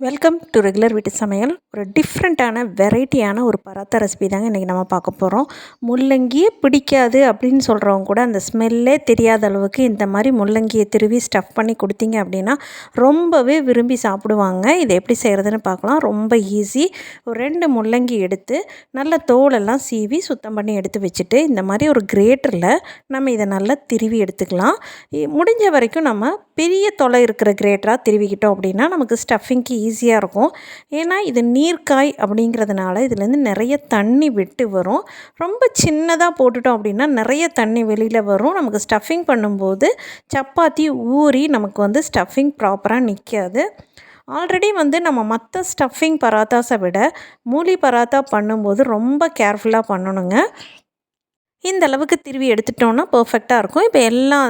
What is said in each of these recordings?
Welcome to regular வீட்டு சமையல் ஒரு டிஃப்ரெண்ட்டான வெரைட்டியான ஒரு பராத்தா ரெசிபி தாங்க இன்றைக்கி நம்ம பார்க்க போகிறோம் முள்ளங்கியே பிடிக்காது அப்படின்னு சொல்கிறவங்க கூட அந்த ஸ்மெல்லே தெரியாத அளவுக்கு இந்த மாதிரி முள்ளங்கியை திருவி ஸ்டஃப் பண்ணி கொடுத்தீங்க அப்படின்னா ரொம்பவே விரும்பி சாப்பிடுவாங்க. இதை எப்படி செய்கிறதுன்னு பார்க்கலாம். ரொம்ப ஈஸி ஒரு ரெண்டு முள்ளங்கி எடுத்து நல்ல தோலெல்லாம் சீவி சுத்தம் பண்ணி எடுத்து வச்சுட்டு இந்த மாதிரி ஒரு கிரேட்டரில் நம்ம இதை நல்லா திருவி எடுத்துக்கலாம். முடிஞ்ச வரைக்கும் நம்ம பெரிய தொலை இருக்கிற கிரேட்டராக திருவிக்கிட்டோம் அப்படின்னா நமக்கு ஸ்டஃபிங்க்கு ஈஸியாக இருக்கும். ஏன்னா இது நீர்க்காய் அப்படிங்கிறதுனால இதுலேருந்து நிறைய தண்ணி விட்டு வரும். ரொம்ப சின்னதாக போட்டுட்டோம் அப்படின்னா நிறைய தண்ணி வெளியில் வரும். நமக்கு ஸ்டஃபிங் பண்ணும்போது சப்பாத்தி ஊறி நமக்கு வந்து ஸ்டஃபிங் ப்ராப்பராக நிற்காது ஆல்ரெடி வந்து நம்ம மற்ற ஸ்டஃபிங் பராத்தாஸை விட மூலி பராத்தா பண்ணும்போது ரொம்ப கேர்ஃபுல்லாக பண்ணணுங்க. இந்த அளவுக்கு திருவி எடுத்துட்டோன்னா பர்ஃபெக்டாக இருக்கும். இப்போ எல்லா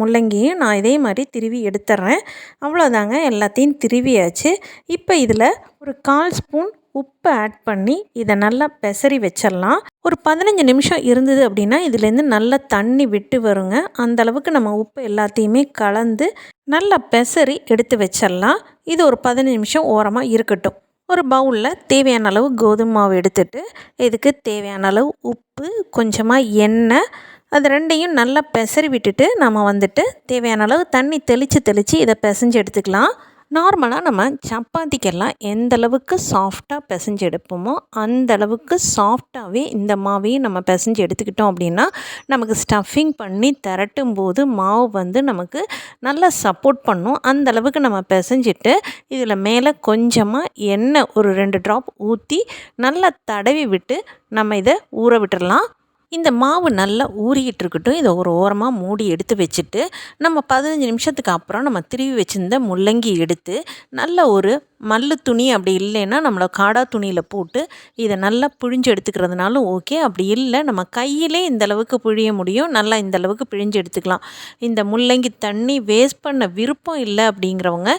முள்ளங்கியும் நான் இதே மாதிரி திருவி எடுத்துட்றேன் அவ்வளோதாங்க எல்லாத்தையும் திருவியாச்சு. இப்போ இதில் ஒரு கால் ஸ்பூன் உப்பை ஆட் பண்ணி இதை நல்லா பெசரி வச்சிடலாம். ஒரு பதினஞ்சு நிமிஷம் இருந்தது அப்படின்னா இதுலேருந்து நல்லா தண்ணி விட்டு வருங்க. அந்த அளவுக்கு நம்ம உப்பு எல்லாத்தையுமே கலந்து நல்லா பெசரி எடுத்து வச்சிடலாம். இது ஒரு பதினஞ்சு நிமிஷம் ஓரமாக இருக்கட்டும். ஒரு பவுலில் தேவையான அளவு கோதுமை மாவு எடுத்துட்டு இதுக்கு தேவையான அளவு உப்பு கொஞ்சமாக எண்ணெய் அது ரெண்டையும் நல்லா பெசறி விட்டுட்டு நம்ம வந்துட்டு தேவையான அளவு தண்ணி தெளித்து தெளித்து இதை பிசைஞ்சு எடுத்துக்கலாம். நார்மலாக நம்ம சப்பாத்திக்கெல்லாம் எந்த அளவுக்கு சாஃப்டாக பிசைஞ்சு எடுப்போமோ அந்த அளவுக்கு சாஃப்டாகவே இந்த மாவையும் நம்ம பிசைஞ்சு எடுத்துக்கிட்டோம் அப்படின்னா நமக்கு ஸ்டஃபிங் பண்ணி திரட்டும் போது மாவு வந்து நமக்கு நல்லா சப்போர்ட் பண்ணும். அந்த அளவுக்கு நம்ம பிசைஞ்சிட்டு இதில் மேலே கொஞ்சமாக எண்ணெய் ஒரு ரெண்டு ட்ராப் ஊற்றி நல்லா தடவி விட்டு நம்ம இதை ஊற விட்டுடலாம் இந்த மாவு நல்லா ஊறிக்கிட்டு இருக்கட்டும் இதை ஒரு ஓரமாக மூடி எடுத்து வச்சுட்டு நம்ம பதினஞ்சு நிமிஷத்துக்கு அப்புறம் நம்ம திருவி வச்சுருந்த முள்ளங்கி எடுத்து நல்ல ஒரு மல்லு துணி அப்படி இல்லைன்னா நம்மளை காடா துணியில் போட்டு இதை நல்லா பிழிஞ்சு எடுத்துக்கிறதுனாலும் ஓகே. அப்படி இல்லை நம்ம கையிலே இந்த அளவுக்கு பிழிய முடியும். நல்லா இந்த அளவுக்கு பிழிஞ்சு எடுத்துக்கலாம். இந்த முள்ளங்கி தண்ணி வேஸ்ட் பண்ண விருப்பம் இல்லை அப்படிங்கிறவங்க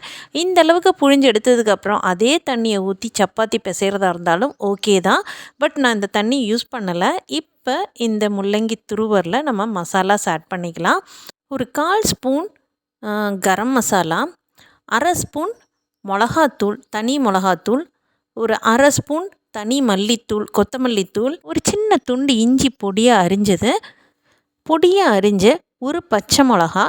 இந்த அளவுக்கு பிழிஞ்சு எடுத்ததுக்கப்புறம் அதே தண்ணியை ஊற்றி சப்பாத்தி பிசைகிறதா இருந்தாலும் ஓகே தான். பட் நான் இந்த தண்ணி யூஸ் பண்ணலை. இப்போ இந்த முள்ளங்கி துருவரில் நம்ம மசாலாஸ் ஆட் பண்ணிக்கலாம். ஒரு கால் ஸ்பூன் கரம் மசாலா அரை ஸ்பூன் மிளகாத்தூள் தனி மிளகாத்தூள் ஒரு அரை ஸ்பூன் தனி மல்லித்தூள் கொத்தமல்லித்தூள் ஒரு சின்ன துண்டு இஞ்சி பொடியாக அரிஞ்சது. பொடியாக அரிஞ்சு ஒரு பச்சை மிளகா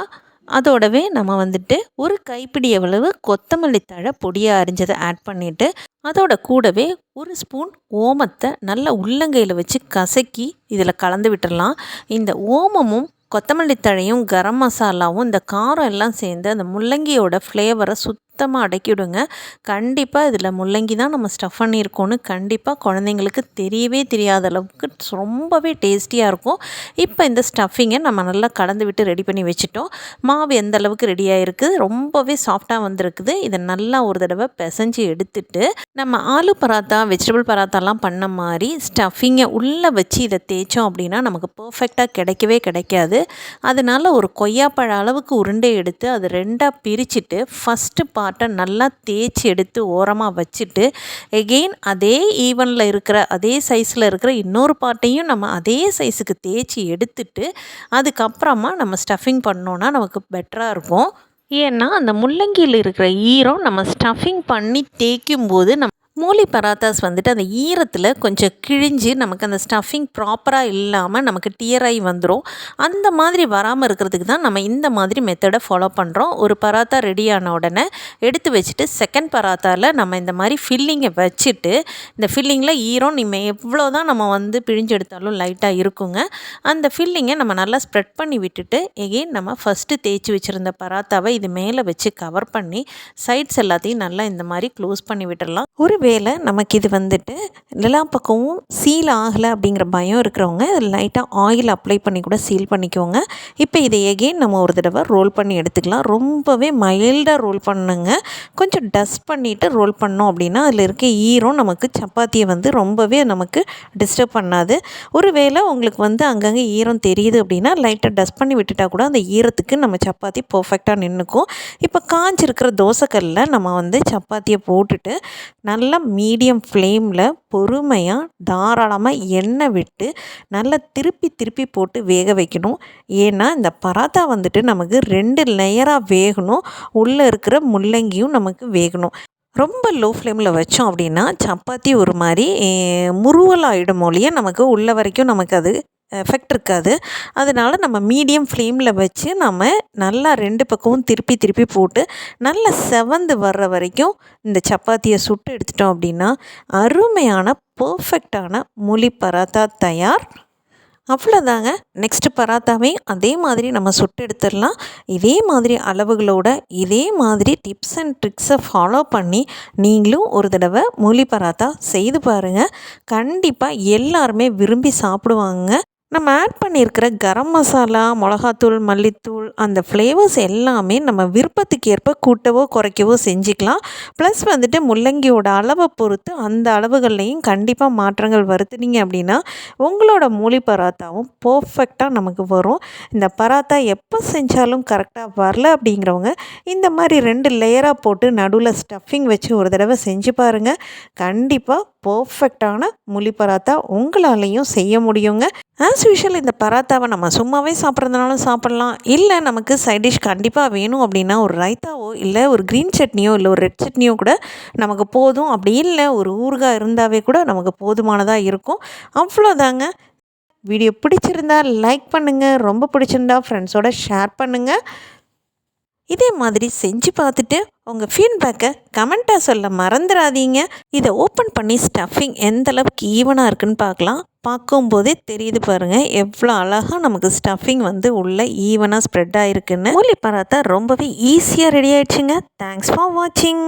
அதோடவே நம்ம வந்துட்டு ஒரு கைப்பிடி அளவு கொத்தமல்லி தழை பொடியாக அரிஞ்சதை ஆட் பண்ணிவிட்டு அதோட கூடவே ஒரு ஸ்பூன் ஓமத்தை நல்லா உள்ளங்கையில் வச்சு கசக்கி இதில் கலந்து விட்டுடலாம் இந்த ஓமமும் கொத்தமல்லி தழையும் கரம் மசாலாவும் இந்த காரம் எல்லாம் சேர்ந்து அந்த முள்ளங்கியோட ஃப்ளேவரை சுத் சுத்தமாக அடக்கிவிடுங்க. கண்டிப்பாக இதில் முள்ளங்கி தான் நம்ம ஸ்டஃப் பண்ணியிருக்கோன்னு கண்டிப்பாக குழந்தைங்களுக்கு தெரியவே தெரியாத அளவுக்கு ரொம்பவே டேஸ்டியாக இருக்கும். இப்போ இந்த ஸ்டஃபிங்கை நம்ம நல்லா கலந்து விட்டு ரெடி பண்ணி வச்சுட்டோம். மாவு எந்த அளவுக்கு ரெடியாக இருக்குது ரொம்பவே சாஃப்டாக வந்திருக்குது. இதை நல்லா ஒரு தடவை பிசைஞ்சு எடுத்துட்டு நம்ம ஆலு பராத்தா வெஜிடபிள் பராத்தாலாம் பண்ண மாதிரி ஸ்டஃபிங்கை உள்ளே வச்சு இதை தேய்ச்சோம் அப்படின்னா நமக்கு பர்ஃபெக்டாக கிடைக்கவே கிடைக்காது. அதனால் ஒரு கொய்யாப்பழ அளவுக்கு உருண்டை எடுத்து அது ரெண்டாக பிரிச்சுட்டு ஃபஸ்ட்டு பார்ட் பார்ட்டை நல்லா தேய்ச்சி எடுத்து ஓரமாக வச்சுட்டு எகெயின் அதே ஈவனில் இருக்கிற அதே சைஸில் இருக்கிற இன்னொரு பார்ட்டையும் நம்ம அதே சைஸுக்கு தேய்ச்சி எடுத்துட்டு அதுக்கப்புறமா நம்ம ஸ்டஃபிங் பண்ணோன்னா நமக்கு பெட்டராக இருக்கும். ஏன்னா அந்த முள்ளங்கியில் இருக்கிற ஈரம் நம்ம ஸ்டஃபிங் பண்ணி தேய்க்கும் போது நம்ம மூலி பராத்தாஸ் வந்துட்டு அந்த ஈரத்தில் கொஞ்சம் கிழிஞ்சு நமக்கு அந்த ஸ்டஃபிங் ப்ராப்பராக இல்லாமல் நமக்கு டியராகி வந்துடும் அந்த மாதிரி வராமல் இருக்கிறதுக்கு தான் நம்ம இந்த மாதிரி மெத்தடை ஃபாலோ பண்ணுறோம் ஒரு பராத்தா ரெடி ஆன உடனே எடுத்து வச்சுட்டு செகண்ட் பராத்தாவில் நம்ம இந்த மாதிரி ஃபில்லிங்கை வச்சுட்டு இந்த ஃபில்லிங்கில் ஈரம் நம்ம எவ்வளோ தான் நம்ம வந்து பிழிஞ்சு எடுத்தாலும் லைட்டாக இருக்குங்க. அந்த ஃபில்லிங்கை நம்ம நல்லா ஸ்ப்ரெட் பண்ணி விட்டுட்டு எகெயின் நம்ம ஃபஸ்ட்டு தேய்ச்சி வச்சுருந்த பராத்தாவை இது மேலே வச்சு கவர் பண்ணி சைட்ஸ் எல்லாத்தையும் நல்லா இந்த மாதிரி க்ளோஸ் பண்ணி விட்டுடலாம். ஒருவேளை நமக்கு இது வந்துட்டு எல்லா பக்கமும் சீல் ஆகலை அப்படிங்கிற பயம் இருக்கிறவங்க லைட்டாக ஆயில் அப்ளை பண்ணி கூட சீல் பண்ணிக்கோங்க. இப்போ இதை எகெயின் நம்ம ஒரு தடவை ரோல் பண்ணி எடுத்துக்கலாம். ரொம்பவே மைல்டாக ரோல் பண்ணுங்க. கொஞ்சம் டஸ்ட் பண்ணிவிட்டு ரோல் பண்ணோம் அப்படின்னா அதில் இருக்க ஈரம் நமக்கு சப்பாத்தியை வந்து ரொம்பவே நமக்கு டிஸ்டர்ப் பண்ணாது. ஒருவேளை உங்களுக்கு வந்து அங்கங்கே ஈரம் தெரியுது அப்படின்னா லைட்டாக டஸ்ட் பண்ணி விட்டுட்டா கூட அந்த ஈரத்துக்கு நம்ம சப்பாத்தி பர்ஃபெக்டாக நின்றுக்கும் இப்போ காஞ்சிருக்கிற தோசைக்கல்லில் நம்ம வந்து சப்பாத்தியை போட்டுட்டு நல்லா மீடியம் ஃப்ளேமில் பொறுமையாக தாராளமாக எண்ணெய் விட்டு நல்லா திருப்பி திருப்பி போட்டு வேக வைக்கணும். ஏன்னா இந்த பராத்தா வந்துட்டு நமக்கு ரெண்டு லேயராக வேகணும். உள்ளே இருக்கிற முள்ளங்கியும் நமக்கு வேகணும். ரொம்ப லோ ஃப்ளேமில் வச்சோம் அப்படின்னா சப்பாத்தி ஒரு மாதிரி முருவல் ஆகிடும் ஒழிய நமக்கு உள்ள வரைக்கும் நமக்கு அது எஃபெக்ட் இருக்காது. அதனால் நம்ம மீடியம் ஃப்ளேமில் வச்சு நம்ம நல்லா ரெண்டு பக்கமும் திருப்பி திருப்பி போட்டு நல்லா செவந்து வர்ற வரைக்கும் இந்த சப்பாத்தியை சுட்டு எடுத்துட்டோம் அப்படின்னா அருமையான பர்ஃபெக்டான மொழி பராத்தா தயார். அவ்வளோதாங்க நெக்ஸ்ட்டு பராத்தாவையும் அதே மாதிரி நம்ம சுட்டு எடுத்துடலாம். இதே மாதிரி அளவுகளோட இதே மாதிரி டிப்ஸ் அண்ட் ட்ரிக்ஸை ஃபாலோ பண்ணி நீங்களும் ஒரு தடவை மூலி பராத்தா செய்து பாருங்கள் கண்டிப்பாக எல்லாருமே விரும்பி சாப்பிடுவாங்க நம்ம ஆட் பண்ணியிருக்கிற கரம் மசாலா மிளகாத்தூள் மல்லித்தூள் அந்த ஃப்ளேவர்ஸ் எல்லாமே நம்ம விருப்பத்துக்கு ஏற்ப கூட்டவோ குறைக்கவோ செஞ்சுக்கலாம். ப்ளஸ் வந்துட்டு முள்ளங்கியோட அளவை பொறுத்து அந்த அளவுகள்லையும் கண்டிப்பாக மாற்றங்கள் வருத்துனீங்க அப்படின்னா உங்களோட மூலி பராத்தாவும் பர்ஃபெக்டாக நமக்கு வரும். இந்த பராத்தா எப்போ செஞ்சாலும் கரெக்டாக வரல அப்படிங்கிறவங்க இந்த மாதிரி ரெண்டு லேயராக போட்டு நடுவில் ஸ்டஃபிங் வச்சு ஒரு தடவை செஞ்சு பாருங்கள் கண்டிப்பாக பர்ஃபெக்டான முழி பராத்தா உங்களாலேயும் செய்ய முடியுங்க. ஆஸ் யூஷுவல் இந்த பராத்தாவை நம்ம சும்மாவே சாப்பிட்றதுனாலும் சாப்பிட்லாம். இல்லை நமக்கு சைட் டிஷ் கண்டிப்பாக வேணும் அப்படின்னா ஒரு ரைத்தாவோ இல்லை ஒரு க்ரீன் சட்னியோ இல்லை ஒரு ரெட் சட்னியோ கூட நமக்கு போதும். அப்படி இல்லை ஒரு ஊறுகாய் இருந்தாவே கூட நமக்கு போதுமானதாக இருக்கும். அவ்வளோதாங்க. வீடியோ பிடிச்சிருந்தா லைக் பண்ணுங்கள் ரொம்ப பிடிச்சிருந்தா ஃப்ரெண்ட்ஸோட ஷேர் பண்ணுங்கள் இதே மாதிரி செஞ்சு பார்த்துட்டு உங்கள் ஃபீட்பேக்கை கமெண்ட்டாக சொல்ல மறந்துடாதீங்க. இதை ஓப்பன் பண்ணி ஸ்டஃபிங் எந்த அளவுக்கு ஈவனாக இருக்குன்னு பார்க்கலாம். பார்க்கும்போதே தெரியுது பாருங்கள் எவ்வளோ அழகாக நமக்கு ஸ்டஃபிங் வந்து உள்ளே ஈவனாக ஸ்ப்ரெட் ஆகிருக்குன்னு மூலி பராத்தா ரொம்பவே ஈஸியாக ரெடி ஆயிடுச்சுங்க. தேங்க்ஸ் ஃபார் வாட்சிங்